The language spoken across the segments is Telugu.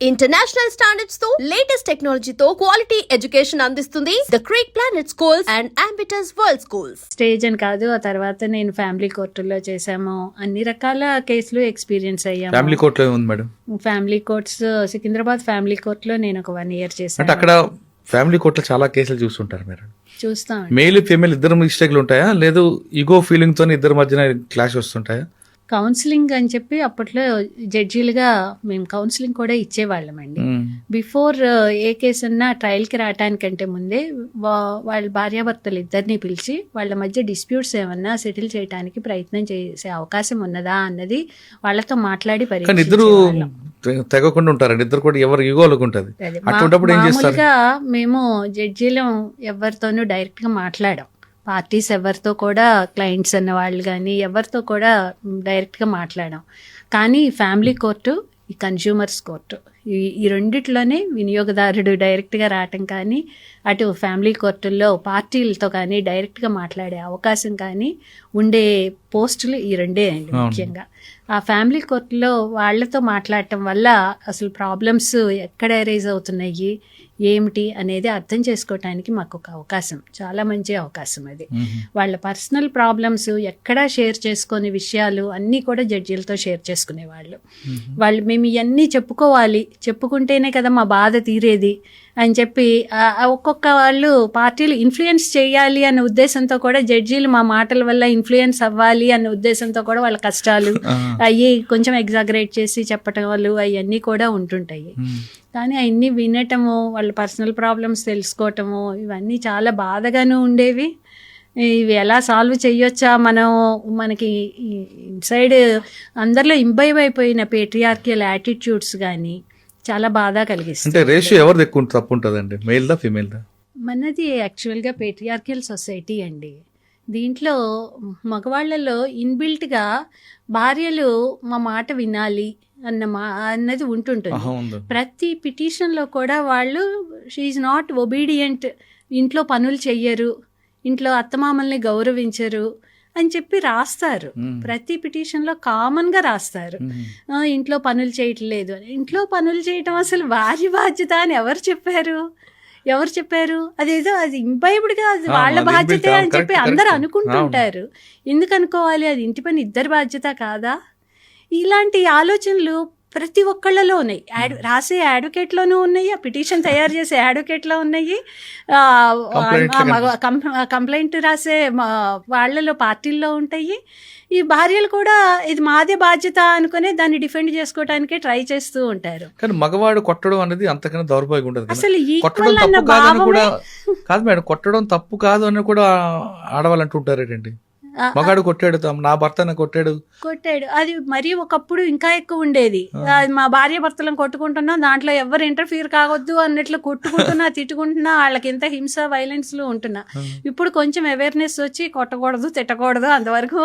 ఇంటర్నేషనల్ స్టాండర్డ్స్తో లేటెస్ట్ టెక్నాలజీతో క్వాలిటీ ఎడ్యుకేషన్ అందిస్తుంది the Creek Planet schools and Ambitus world schools stage అని కాదు ఆ తర్వాత నేను ఫ్యామిలీ కోర్టుల్లో చేశాము. అన్ని రకాల కేసులు ఎక్స్పీరియన్స్ ఫ్యామిలీ అయ్యాము కోర్టులో ఏముంది madam? Family courts Secunderabad family కోర్టులో నేను ఒక వన్ ఇయర్ అంటే చేశాను అక్కడ ఫ్యామిలీ కోర్టులో చాలా కేసులు చూస్తుంటారు మీరు చూస్తాం మేల్ ఫీమేల్ ఇద్దరు మిస్టేక్లు ఉంటాయా? లేదు ఈగో ఫీలింగ్తో ఇద్దరి మధ్యన క్లాష్ వస్తుంటాయా? కౌన్సిలింగ్ అని చెప్పి అప్పట్లో జడ్జీలుగా మేము కౌన్సిలింగ్ కూడా ఇచ్చేవాళ్ళమండి. బిఫోర్ ఏ కేసు అన్నా ట్రయల్కి రావటానికంటే ముందే వా- వాళ్ళ భార్యాభర్తలు ఇద్దరిని పిలిచి వాళ్ళ మధ్య డిస్ప్యూట్స్ ఏమన్నా సెటిల్ చేయడానికి ప్రయత్నం చేసే అవకాశం ఉన్నదా అన్నది వాళ్ళతో మాట్లాడి ఇద్దరు తెగకుండా ఉంటారండి. ఇద్దరు కూడా ఎవరు ఉంటది. మామూలుగా మేము జడ్జీలం ఎవరితోనూ డైరెక్ట్గా మాట్లాడాం. పార్టీస్ ఎవరితో కూడా క్లయింట్స్ అన్న వాళ్ళు కానీ ఎవరితో కూడా డైరెక్ట్గా మాట్లాడాం కానీ ఫ్యామిలీ కోర్టు ఈ కన్జ్యూమర్స్ కోర్టు. ఈ ఈ రెండిట్లోనే వినియోగదారుడు డైరెక్ట్గా రావటం కానీ అటు ఫ్యామిలీ కోర్టుల్లో పార్టీలతో కానీ డైరెక్ట్గా మాట్లాడే అవకాశం కానీ ఉండే పోస్టులు ఈ రెండే అండి. ముఖ్యంగా. ఆ ఫ్యామిలీ కోర్టులో వాళ్ళతో మాట్లాడటం వల్ల అసలు ప్రాబ్లమ్స్ ఎక్కడ అరైజ్ అవుతున్నాయి ఏమిటి అనేది అర్థం చేసుకోవటానికి మాకు ఒక అవకాశం. చాలా మంచి అవకాశం అది. వాళ్ళ పర్సనల్ ప్రాబ్లమ్స్ ఎక్కడా షేర్ చేసుకునే విషయాలు అన్నీ కూడా జడ్జీలతో షేర్ చేసుకునేవాళ్ళు. వాళ్ళు మేము ఇవన్నీ చెప్పుకోవాలి. చెప్పుకుంటేనే కదా మా బాధ తీరేది అని చెప్పి ఒక్కొక్క వాళ్ళు పార్టీలు ఇన్ఫ్లుయెన్స్ చేయాలి అనే ఉద్దేశంతో కూడా జడ్జీలు మా మాటల వల్ల ఇన్ఫ్లుయెన్స్ అవ్వాలి అనే ఉద్దేశంతో కూడా వాళ్ళ కష్టాలు. అవి కొంచెం ఎగ్జాగరేట్ చేసి చెప్పటం వాళ్ళు అవన్నీ కూడా ఉంటుంటాయి. కానీ అవన్నీ వినటము వాళ్ళ పర్సనల్ ప్రాబ్లమ్స్ తెలుసుకోవటము ఇవన్నీ చాలా బాధగాను ఉండేవి. ఇవి ఎలా సాల్వ్ చేయొచ్చా మనం మనకి ఇన్సైడ్ అందరిలో ఇంబైవ్ అయిపోయిన పేట్రియార్కియల్ యాటిట్యూడ్స్ కానీ చాలా బాధ అంటే కలిగిస్తుంది రేషియో ఎవరిది ఎక్కువ తప్పు ఉంటుందండి మెయిల్ దా ఫీమేల్ దా? మనది యాక్చువల్గా పేట్రియార్కియల్ సొసైటీ అండి. దీంట్లో మగవాళ్ళలో ఇన్బిల్ట్గా భార్యలు మా మాట వినాలి అన్న మా అన్నది ఉంటుంటుంది. ప్రతి పిటిషన్లో కూడా వాళ్ళు షీఈ్ నాట్ ఒబీడియంట్ ఇంట్లో పనులు చెయ్యరు. ఇంట్లో అత్తమామల్ని గౌరవించరు. అని చెప్పి రాస్తారు. ప్రతి పిటిషన్లో కామన్గా రాస్తారు. ఇంట్లో పనులు చేయట్లేదు. ఇంట్లో పనులు చేయటం అసలు వారి బాధ్యత అని ఎవరు చెప్పారు? ఎవరు చెప్పారు? అదేదో అది ఇంపైబుడ్గా అది వాళ్ళ బాధ్యతే అని చెప్పి అందరూ. అనుకుంటుంటారు. ఎందుకు అనుకోవాలి? అది ఇంటి పని ఇద్దరి బాధ్యత కాదా? ఇలాంటి ఆలోచనలు ప్రతి ఒక్కళ్ళలో ఉన్నాయి. యాడ్ రాసే అడ్వకేట్లోనూ ఉన్నాయి ఆ పిటిషన్ తయారు చేసే అడ్వకేట్లో ఉన్నాయి. కంప్లైంట్ రాసే వాళ్ళలో పార్టీల్లో ఉంటాయి. ఈ భార్యలు కూడా ఇది మాదే బాధ్యత అనుకునే దాన్ని డిఫెండ్ చేసుకోవడానికే ట్రై చేస్తూ ఉంటారు. కానీ మగవాడు కొట్టడం అనేది అంతకన్నా దౌర్భాగ్యం ఉండదు. కదా. అసలు కొట్టడం తప్పు కాదని కూడా కాదు మేడం కొట్టడం తప్పు కాదు అని కూడా ఆడవాళ్ళు అంటుంటారేంటి ఆ, మగాడు కొట్టాడు నా భర్త నా కొట్టాడు. కొట్టాడు. అది మరీ ఒకప్పుడు ఇంకా ఎక్కువ ఉండేది. మా భార్య భర్తలను కొట్టుకుంటున్నాం దాంట్లో ఎవరు ఇంటర్ఫియర్ కావద్దు అన్నట్లు కొట్టుకుంటున్నా తిట్టుకుంటున్నా వాళ్ళకి ఎంత హింస వైలెన్స్లు ఉంటున్నా. ఇప్పుడు కొంచెం అవేర్నెస్ వచ్చి కొట్టకూడదు తిట్టకూడదు అంతవరకు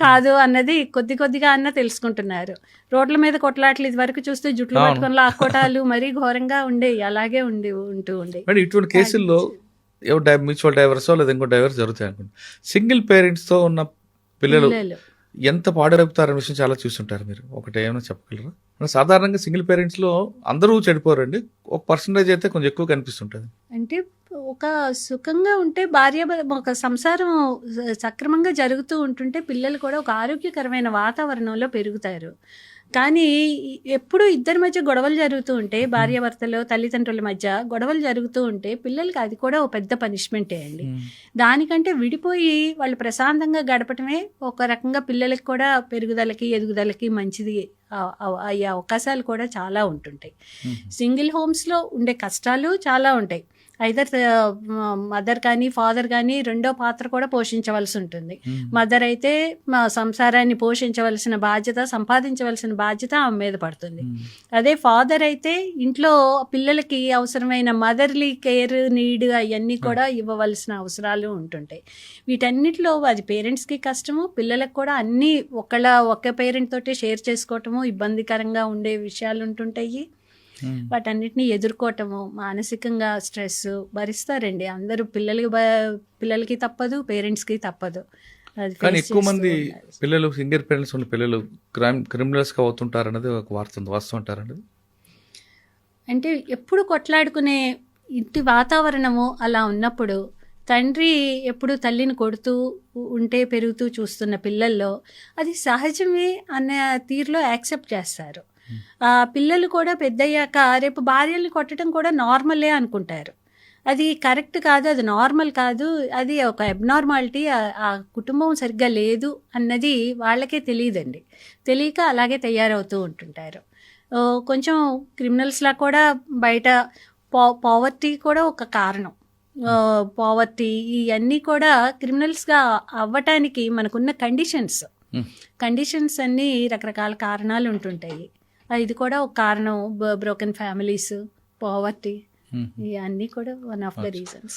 కాదు అన్నది కొద్ది కొద్దిగా అన్న తెలుసుకుంటున్నారు. రోడ్ల మీద కొట్లాట్లు ఇది వరకు చూస్తే జుట్లు. పట్టుకొని లాక్కోటాలు మరీ ఘోరంగా ఉండేవి అలాగే ఉండి ఉంటూ ఉండే మేడం ఇటువంటి కేసుల్లో ఎవరు మ్యూచువల్ డైవర్స్ లేదా ఇంకో డైవర్స్ జరుగుతాయి అనుకోండి సింగిల్ పేరెంట్స్తో ఉన్న పిల్లలు ఎంత పాడరేపుతారనే విషయం చాలా చూస్తుంటారు మీరు. ఒకటి ఏమైనా చెప్పగలరా సాధారణంగా సింగిల్ పేరెంట్స్లో అందరూ చెడిపోరండి. ఒక పర్సంటేజ్ అయితే కొంచెం ఎక్కువ కనిపిస్తుంటది. అంటే ఒక సుఖంగా ఉంటే భార్య ఒక సంసారం సక్రమంగా జరుగుతూ ఉంటుంటే పిల్లలు కూడా ఒక ఆరోగ్యకరమైన వాతావరణంలో పెరుగుతారు. కానీ ఎప్పుడు ఇద్దరి మధ్య గొడవలు జరుగుతూ ఉంటే భార్యాభర్తలు తల్లిదండ్రుల మధ్య గొడవలు జరుగుతూ ఉంటే పిల్లలకి అది కూడా ఒక పెద్ద పనిష్మెంటే అండి. దానికంటే విడిపోయి వాళ్ళు ప్రశాంతంగా గడపటమే ఒక రకంగా పిల్లలకి కూడా పెరుగుదలకి ఎదుగుదలకి మంచిది అయ్యే అవకాశాలు కూడా చాలా ఉంటుంటాయి. సింగిల్ హోమ్స్లో ఉండే కష్టాలు చాలా ఉంటాయి. ఐదర్ మదర్ కానీ ఫాదర్ కానీ రెండో పాత్ర కూడా పోషించవలసి ఉంటుంది. మదర్ అయితే మా సంసారాన్ని పోషించవలసిన బాధ్యత సంపాదించవలసిన బాధ్యత ఆమె మీద పడుతుంది. అదే ఫాదర్ అయితే ఇంట్లో పిల్లలకి అవసరమైన మదర్లీ కేర్ నీడ్ అవన్నీ కూడా ఇవ్వవలసిన అవసరాలు ఉంటుంటాయి. వీటన్నిటిలో అది పేరెంట్స్కి కష్టము పిల్లలకు కూడా అన్నీ ఒకళ్ళ ఒకే పేరెంట్ తోటే షేర్ చేసుకోవటము ఇబ్బందికరంగా ఉండే విషయాలు ఉంటుంటాయి. వాటన్నిటిని ఎదుర్కోవటము మానసికంగా స్ట్రెస్ భరిస్తారండి. అందరూ పిల్లలకి పిల్లలకి తప్పదు పేరెంట్స్కి తప్పదు. కానీ ఎక్కువ మంది. పిల్లలు సింగిల్ పేరెంట్స్ ఉన్న పిల్లలు క్రైమ్ క్రిమినల్స్గా అవుతుంటారు అనేది ఒక వార్త వాస్తవం అంటారు అనేది అంటే ఎప్పుడు కొట్లాడుకునే ఇంటి వాతావరణము అలా ఉన్నప్పుడు తండ్రి ఎప్పుడు తల్లిని కొడుతూ ఉంటే పెరుగుతూ చూస్తున్న పిల్లల్లో అది సహజమే అన్న తీరులో యాక్సెప్ట్ చేస్తారు. పిల్లలు కూడా పెద్దయ్యాక రేపు భార్యల్ని కొట్టడం కూడా నార్మలే అనుకుంటారు. అది కరెక్ట్ కాదు అది నార్మల్ కాదు అది ఒక అబ్నార్మాలిటీ ఆ కుటుంబం సరిగ్గా లేదు అన్నది వాళ్ళకే తెలియదండి. తెలియక అలాగే తయారవుతూ ఉంటుంటారు. కొంచెం క్రిమినల్స్లా కూడా బయట పా పావర్టీ కూడా ఒక కారణం. పావర్టీ ఇవన్నీ కూడా క్రిమినల్స్గా అవ్వటానికి మనకున్న కండిషన్స్. కండిషన్స్ అన్నీ రకరకాల కారణాలు ఉంటుంటాయి. ఇది కూడా ఒక కారణం బ్రోకెన్ ఫ్యామిలీస్ పావర్టీ. ఇవన్నీ కూడా వన్ ఆఫ్ ద రీజన్స్